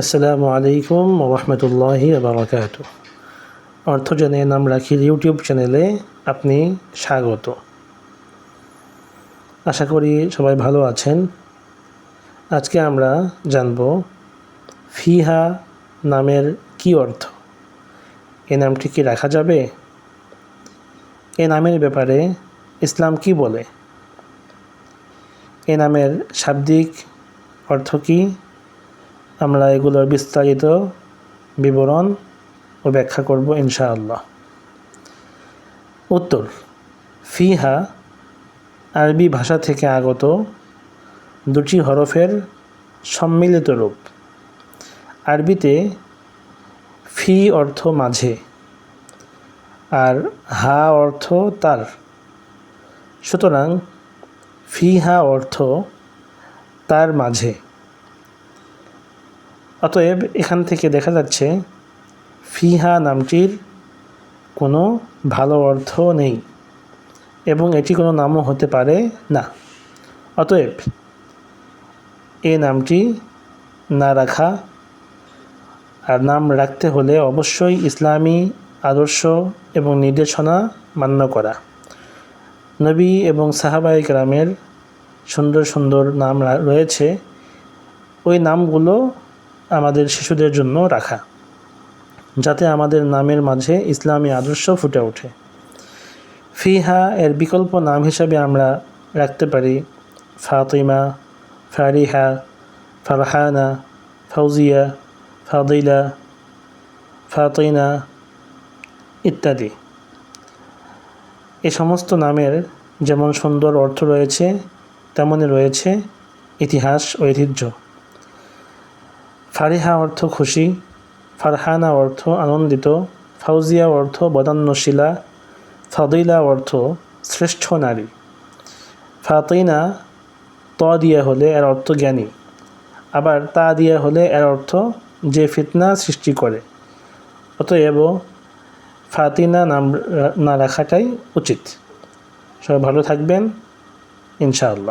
আসসালামু আলাইকুম রহমতুল্লাহি বারকাত অর্থ জেনে নাম রাখির ইউটিউব চ্যানেলে আপনি স্বাগত। আশা করি সবাই ভালো আছেন। আজকে আমরা জানব ফিহা নামের কি অর্থ? এ নামটি কি রাখা যাবে? এ নামের ব্যাপারে ইসলাম কি বলে? এ নামের শাব্দিক অর্থ কী? আমরা এগুলোর বিস্তারিত বিবরণ ও ব্যাখ্যা করব ইনশাআল্লাহ। উত্তর, ফিহা আরবি ভাষা থেকে আগত দুটি হরফের সম্মিলিত রূপ। আরবিতে ফি অর্থ মাঝে আর হা অর্থ তার। সুতরাং ফিহা অর্থ তার মাঝে। অতএব এখান থেকে দেখা যাচ্ছে, ফিহা নামটির কোনো ভালো অর্থ নেই এবং এটি কোনো নামও হতে পারে না। অতএব এ নামটি না রাখা আর নাম রাখতে হলে অবশ্যই ইসলামী আদর্শ এবং নির্দেশনা মান্য করা। নবী এবং সাহাবাই গ্রামের সুন্দর সুন্দর নাম রয়েছে। ওই নামগুলো আমাদের শিশুদের জন্য রাখা, যাতে আমাদের নামের মাঝে ইসলামী আদর্শ ফুটে ওঠে। ফিহা এর বিকল্প নাম হিসাবে আমরা রাখতে পারি ফাতিমা, ফারিহা, ফারহানা ফৌজিয়া ফাদিলা, ফাতিনা ইত্যাদি। এ সমস্ত নামের যেমন সুন্দর অর্থ রয়েছে, তেমনই রয়েছে ইতিহাস ঐতিহ্য। ফারিহা অর্থ খুশি, ফারহানা অর্থ আনন্দিত, ফাউজিয়া অর্থ বদান্যশীলা ফাদিলা অর্থ শ্রেষ্ঠ নারী। ফাতিনা ত দিয়া হলে এর অর্থ জ্ঞানী, আবার তা দিয়া হলে এর অর্থ যে ফিতনা সৃষ্টি করে। অতএব ফাতিনা নাম না রাখাটাই উচিত। সবাই ভালো থাকবেন, ইনশাআল্লাহ।